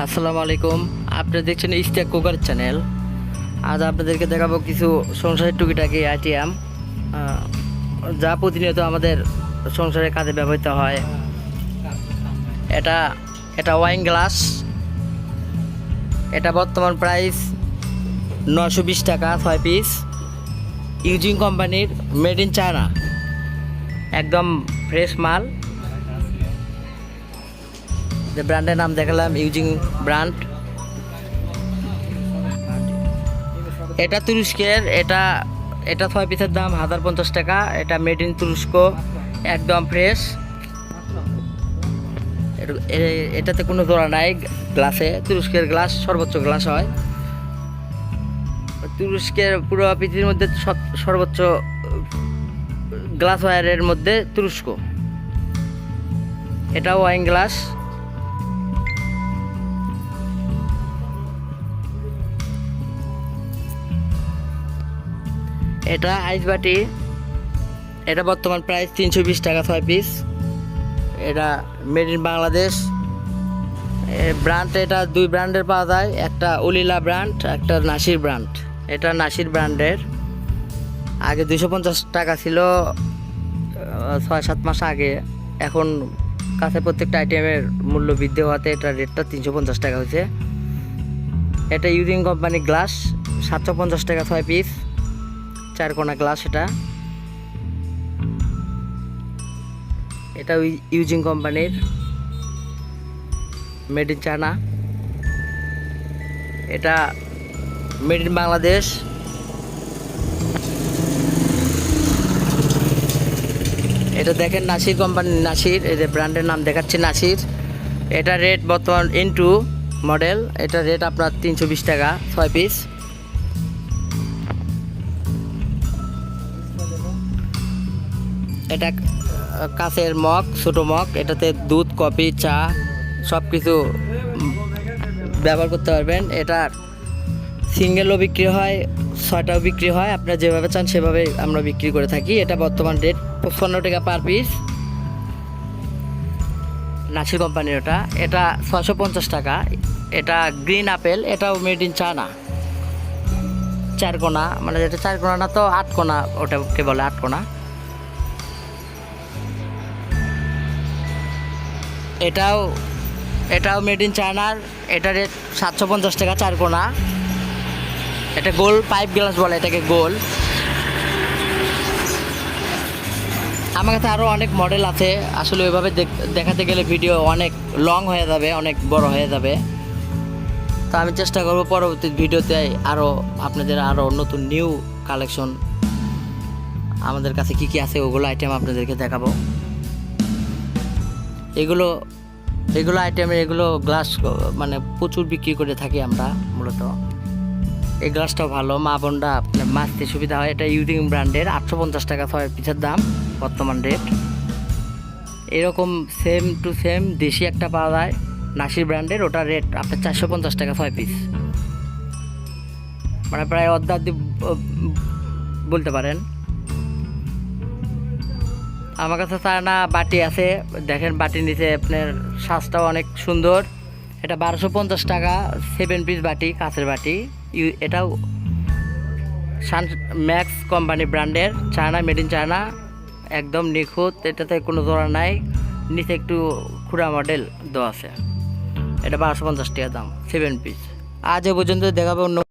আসসালামু আলাইকুম। আপনারা দেখছেন ইস্টাক কুকার চ্যানেল। আজ আপনাদেরকে দেখাবো কিছু সংসারের টুকিটাকি আইটিএম যা প্রতিনিয়ত আমাদের সংসারে কাজে ব্যবহৃত হয়। এটা এটা ওয়াইন গ্লাস এটা বর্তমান প্রাইস নশো বিশ টাকা, ছয় পিস ইউজিং কোম্পানির মেড ইন চায়না একদম ফ্রেশ মাল। যে ব্র্যান্ডের নাম দেখালাম, ইউজিং ব্র্যান্ড। এটা তুরস্কের, এটা এটা ছয় পিসের দাম, হাজার পঞ্চাশ টাকা। এটা মেড ইন তুরস্ক, একদম ফ্রেশ এটাতে কোনো জোড়া নাই গ্লাসে তুরস্কের গ্লাস সর্বোচ্চ গ্লাস হয়। তুরস্কের পুরো পৃথিবীর মধ্যে সর্বোচ্চ গ্লাস ওয়ারের মধ্যে তুরস্ক। এটা ওয়াইন গ্লাস এটা আইস বাটি। এটা বর্তমান প্রাইস তিনশো বিশ টাকা ছয় পিস। এটা মেড ইন বাংলাদেশ। ব্র্যান্ড এটা দুই ব্র্যান্ডের পাওয়া যায়, একটা উলিলা ব্র্যান্ড, একটা নাসির ব্র্যান্ড। এটা নাসির ব্র্যান্ডের। আগে দুশো পঞ্চাশ টাকা ছিল ছয় সাত মাস আগে। এখন কাছে প্রত্যেকটা আইটেমের মূল্য বৃদ্ধি হওয়াতে এটা রেটটা তিনশো পঞ্চাশ টাকা হয়েছে। এটা ইউজিং কোম্পানি গ্লাস, সাতশো পঞ্চাশ টাকা ছয় পিস। চার কোনা গ্লাস এটা। এটা ইউজিং কোম্পানির। মেড ইন চায়না এটা মেড ইন বাংলাদেশ এটা দেখেন নাসির কোম্পানি নাসির। এই যে ব্র্যান্ডের নাম দেখাচ্ছে নাসির। এটা রেট বর্তমান ইনটু মডেল এটা রেট আপনার তিনশো বিশ টাকা, ছয় পিস এটা কাঁচের মগ, ছোটো মগ, এটাতে দুধ, কফি, চা সব কিছু ব্যবহার করতে পারবেন। এটার সিঙ্গেলও বিক্রি হয়, ছয়টাও বিক্রি হয়, আপনারা যেভাবে চান সেভাবে আমরা বিক্রি করে থাকি। এটা বর্তমান রেট পঁচপান্ন টাকা পার পিস নাসির কোম্পানির ওটা এটা ছশো পঞ্চাশ টাকা। এটা গ্রিন আপেল, এটাও মেড ইন চার কোনা মানে যেটা চার কোনা না তো আট কোনা, ওটাকে বলে আট এটাও এটাও মেড ইন চায়নার এটা রেট সাতশো পঞ্চাশ টাকা চার কোনা। এটা গোল পাইপ গ্লাস বলে এটাকে, গোল। আমার কাছে আরও অনেক মডেল আছে, আসলে ওইভাবে দেখ- দেখাতে গেলে ভিডিও অনেক লং হয়ে যাবে, অনেক বড় হয়ে যাবে। তো আমি চেষ্টা করব পরবর্তী ভিডিওতে আরও আপনাদের আরও নতুন নিউ কালেকশন আমাদের কাছে কি কি আছে, ওগুলো আইটেম আপনাদেরকে দেখাবো। এগুলো এগুলো আইটেমের এগুলো গ্লাস মানে প্রচুর বিক্রি করে থাকি আমরা মূলত। এই গ্লাসটাও ভালো, মা বোনরা মাছতে সুবিধা হয়। এটা ইউজিং ব্র্যান্ডের আটশো পঞ্চাশ টাকা ছয় পিসের দাম, বর্তমান রেট এরকম সেম টু সেম দেশি একটা পাওয়া যায়, নাসির ব্র্যান্ডের ওটা রেট আপনার চারশো পঞ্চাশ টাকা ছয় পিস মানে প্রায় অর্ধাধিক বলতে পারেন আমার কাছে চায়না বাটি আছে। দেখেন বাটির নিচে আপনার সাজটাও অনেক সুন্দর। এটা বারোশো পঞ্চাশ টাকা সেভেন পিস বাটি, কাঁচের বাটি। ইউ- এটাও সান ম্যাক্স কোম্পানি ব্র্যান্ডের, চায়না, মেড ইন চায়না। একদম নিখুঁত, এটাতে কোনো জোড়া নাই। নিচে একটু খুঁড়া মডেল দেওয়া আছে। এটা বারোশো পঞ্চাশ টাকা দাম সেভেন পিস আজ এ পর্যন্ত দেখাবো অন্য